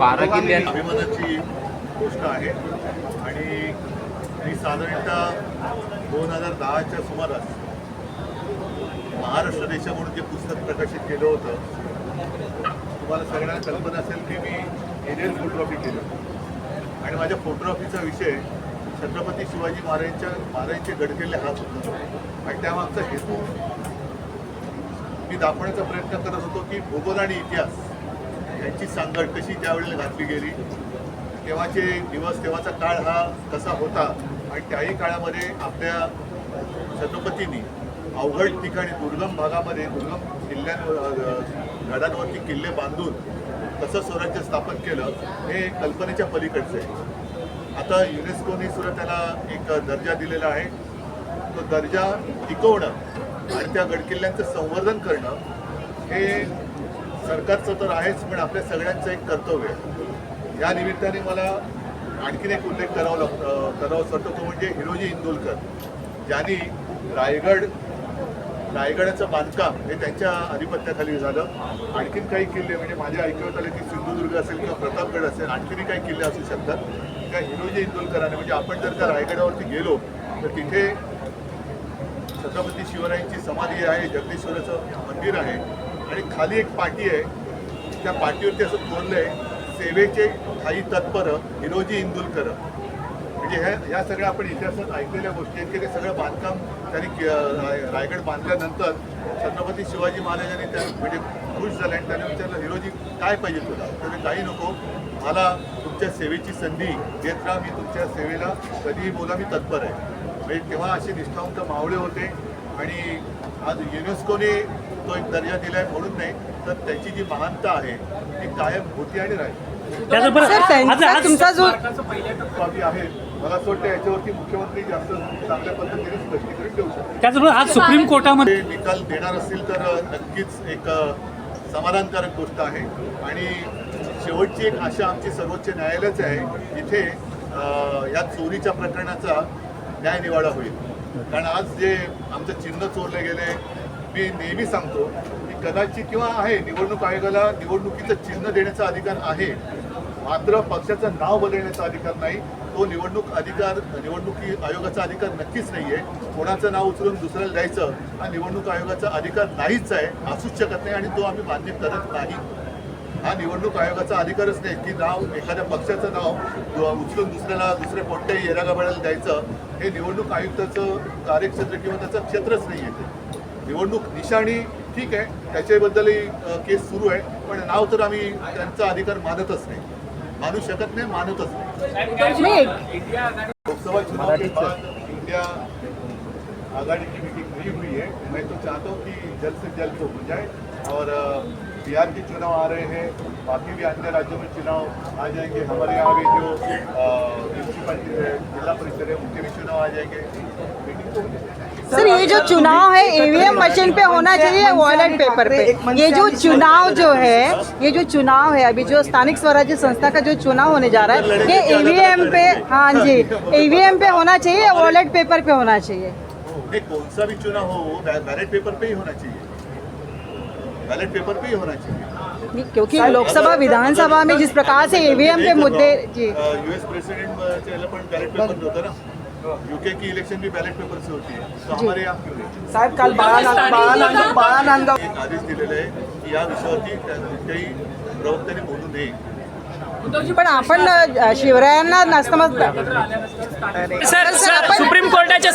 बारा किल्ले अभिमानाची गोष्ट आहे. आणि मी साधारणतः दोन हजार दहाच्या सुमारास महाराष्ट्र देशा म्हणून जे पुस्तक प्रकाशित केलं होतं तुम्हाला सगळ्यांना कल्पना असेल की मी एरियल फोटोग्राफी केलं. आणि माझ्या फोटोग्राफीचा विषय छत्रपती शिवाजी महाराजांच्या महाराजांचे गडकिल्ले हाच होता. आणि त्यामागचा हेतू मी दाखवण्याचा प्रयत्न करत होतो की भूगोल आणि इतिहास यांची सांगड कशी त्यावेळेला घातली गेली? तेव्हाचे दिवस तेव्हाचा काळ हा कसा होता? आणि त्याही काळामध्ये आपल्या छत्रपतींनी अवघड ठिकाणी दुर्गम भागामध्ये दुर्गम किल्ल्यांवर गडांवरती किल्ले बांधून कसं स्वराज्य स्थापन केलं हे कल्पनेच्या पलीकडचं आहे. आता युनेस्कोने सुद्धा त्याला एक दर्जा दिलेला आहे. तो दर्जा टिकवणं आणि त्या गडकिल्ल्यांचं संवर्धन करणं हे सरकारचं तर आहेच पण आपल्या सगळ्यांचं एक कर्तव्य आहे. या निमित्ताने मला आणखीन एक उल्लेख करावा लागतो करावासा वाटतो तो म्हणजे हिरोजी इंदोलकर ज्यांनी रायगड रायगडाचं बांधकाम हे त्यांच्या आधिपत्याखाली झालं. आणखीन काही किल्ले म्हणजे माझ्या ऐकवत आले की सिंधुदुर्ग असेल किंवा प्रतापगड असेल आणखीनही काही किल्ले असू शकतात. त्या हिरोजी इंदोलकराने म्हणजे आपण जर का रायगडावरती गेलो तर तिथे छत्रपती शिवरायांची समाधी आहे जगदीश्वराचं मंदिर आहे. आणि खाली एक पाटी आहे. त्या पाटीवरती असं कोरलं आहे सेवेचे ठाई तत्पर हिरोजी इंदुलकर. म्हणजे ह्या ह्या सगळ्या आपण इतिहासात ऐकलेल्या गोष्टी आहेत की ते सगळं बांधकाम त्यांनी के- राय- रायगड बांधल्यानंतर छत्रपती शिवाजी महाराजांनी त्या म्हणजे खुश झाले आणि त्याने विचारलं हिरोजी काय पाहिजे तुला? तर काही नको. मला तुमच्या सेवेची संधी देत राहा. मी तुमच्या सेवेला कधीही बोला. मी तत्पर आहे. म्हणजे तेव्हा असे निष्ठावंत मावळे होते. आणि आज युनेस्कोने तो एक दर्जा दिलाय म्हणून नाही तर त्याची जी महानता आहे ती कायम होती आणि राहील. त्याचबरोबर तुमचा जो आहे. मला असं वाटतं याच्यावरती मुख्यमंत्री जास्त चांगल्या पद्धतीने स्पष्टीकरण देऊ शकतात. त्याचबरोबर आज सुप्रीम कोर्टामध्ये निकाल देणार असतील तर नक्कीच एक समाधानकारक गोष्ट आहे. आणि शेवटची एक आशा आमची सर्वोच्च न्यायालयाच आहे जिथे अ, या चोरीच्या प्रकरणाचा न्याय निवाडा होईल. कारण आज जे आमचं चिन्ह चोरले गेले मी नेहमी सांगतो की कदाचित किंवा आहे निवडणूक आयोगाला निवडणुकीचं चिन्ह देण्याचा अधिकार आहे मात्र पक्षाचं नाव बदलण्याचा अधिकार नाही. तो निवडणूक अधिकार निवडणुकी आयोगाचा अधिकार नक्कीच नाही आहे कोणाचं नाव उचलून दुसऱ्याला द्यायचं हा निवडणूक आयोगाचा अधिकार नाहीच आहे असूच शकत नाही आणि तो आम्ही मान्य करत नाही. हा निवडणूक आयोगाचा अधिकारच नाही की नाव एखाद्या पक्षाचं नाव उचलून दुसऱ्याला दुसऱ्या कोणत्याही येरागाबाळाला द्यायचं. हे निवडणूक आयुक्ताचं कार्यक्षेत्र किंवा त्याचं क्षेत्रच नाही आहे निवडणूक निशाणी ठीक आहे त्याच्याबद्दलही केस सुरू आहे पण नाव तर आम्ही त्यांचा अधिकार मानतच नाही. मानू शकत नाही मानतच नाही. लोकसभा चुनाव के बाद इंडिया आघाड़ी की मीटिंग नहीं हुई है। मैं तो चाहता हूँ कि जल्द से जल्द हो जाए और बिहार के चुनाव आ रहे हैं बाकी भी अन्य राज्यों में चुनाव आ जाएँगे। हमारे यहाँ भी जो म्यूनसिपालिटी है जिला परिषद है उनके भी चुनाव आ जाएँगे। सर ये जो चुनाव है ईवीएम मशीन पे होना चाहिए वॉलेट पेपर पे? ये जो चुनाव जो है ये जो चुनाव है अभी जो स्थानिक स्वराज्य संस्था का जो चुनाव होने जा रहा है ये ईवीएम पे हाँ जी ईवीएम पे होना चाहिए या वॉलेट पेपर पे होना चाहिए? कौन सा भी चुनाव हो वो बैलेट पेपर पे ही होना चाहिए। बैलेट पेपर पे ही होना चाहिए। क्योंकि लोकसभा विधानसभा में जिस प्रकार से ईवीएम पे मुद्दे जी। यूएस प्रेसिडेंट बॅलेट पेपर होतं ना यूके की इलेक्शन भी बॅलेट पेपर से होती है। तो हमारे यहाँ क्यों साहेब काल बाळा नांदगाव एक आदेश दिलेला आहे की या विषयावरती कुठल्याही प्रवक्त्याने बोलू नये पण आपण शिवरायांना सर सुप्रीम कोर्टाच्या